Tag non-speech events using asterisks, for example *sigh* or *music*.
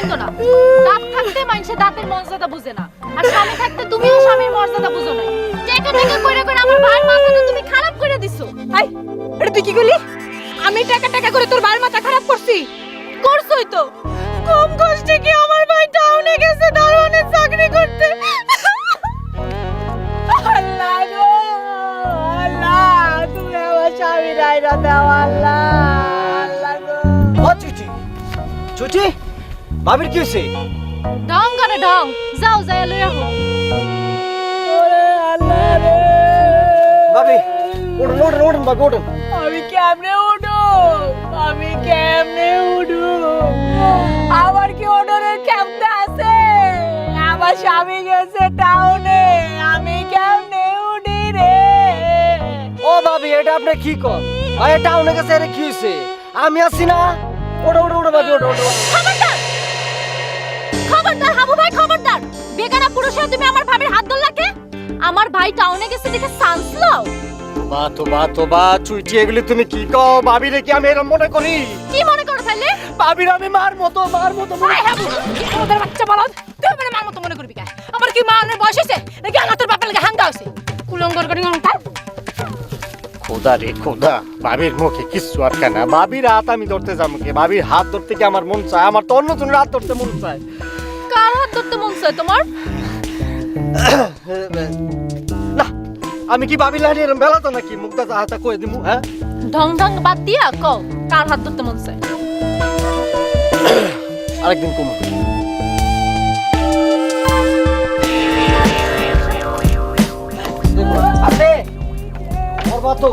Mind না। দাঁত থাকতে মানুষের দাঁতের মর্যাদা বুঝে না। আর স্বামী থাকতে তুমিও স্বামীর মর্যাদা বুঝো না। টেকা টেকা করে করে আমার ভাইয়ের মাথাটা তুমি খারাপ করে দিছো। আই এটা তুই কি করলি? আমি টাকা টাকা করে তোর বাবার মাথা খারাপ করছি। করছই তো। কম কষ্টে কি আমার ভাই টাউনে গেছে দারোয়ানের চাকরি করতে? আল্লাহ গো আল্লাহ তুমি আমার স্বামী রাইরা দাও আল্লাহ আল্লাহ গো। ও চুচি চুচি। ভাবির কি হয়েছে? ঢং করে ঢং যাও যাই লই আহো। ওরে আল্লাহ রে। ভাবি ওঠুন ওঠুন ওঠুন ভাবি ওঠুন আমি কেমনে উঠু? আমি কেমনে উঠু? আমার কি অর্ডারের কেমনে আছে? আমার স্বামী গেছে টাউনে আমি কেমনে উঠি রে? ও ভাবি এটা আপনি কি কর ভাই টাউনে গেছে এটা কি হয়েছে? আমি আছি না? ওঠো ওঠো ওঠো ভাবি ওঠো ওঠো গেছে দেখে চান্স লও। বা তো বা তো বা চুইটি এগুলি তুমি কি কও? ভাবি রে কি আমি এরকম মনে করি? কি মনে করো তাহলে ভাবির আমি মার মতো মার মতো মনে ওদের বাচ্চা বলদ? তুই আমার মার মতো মনে করবি কা? আমার কি মা অনেক বয়স হয়েছে? নাকি আমার তোর বাপের লাগে হাঙ্গা হয়েছে। কুলঙ্গর করে তার। খোদা রে খোদা ভাবির মুখে কিচ্ছু আটকে না। ভাবির হাত আমি ধরতে যাব কি? ভাবির হাত ধরতে কি আমার মন চায়? আমার তো অন্য জনের হাত ধরতে মন চায়। কার হাত ধরতে মন চায় তোমার? *coughs* আমি কি ভাবি লাইনি এরম বেলা তো নাকি মুখটা হাতা কয়ে দিমু হ্যাঁ? ঢং ঢং বাদ দিয়া কও কার হাত ধরতে মন চায়? আরেকদিন কমু। আছে করবা তো।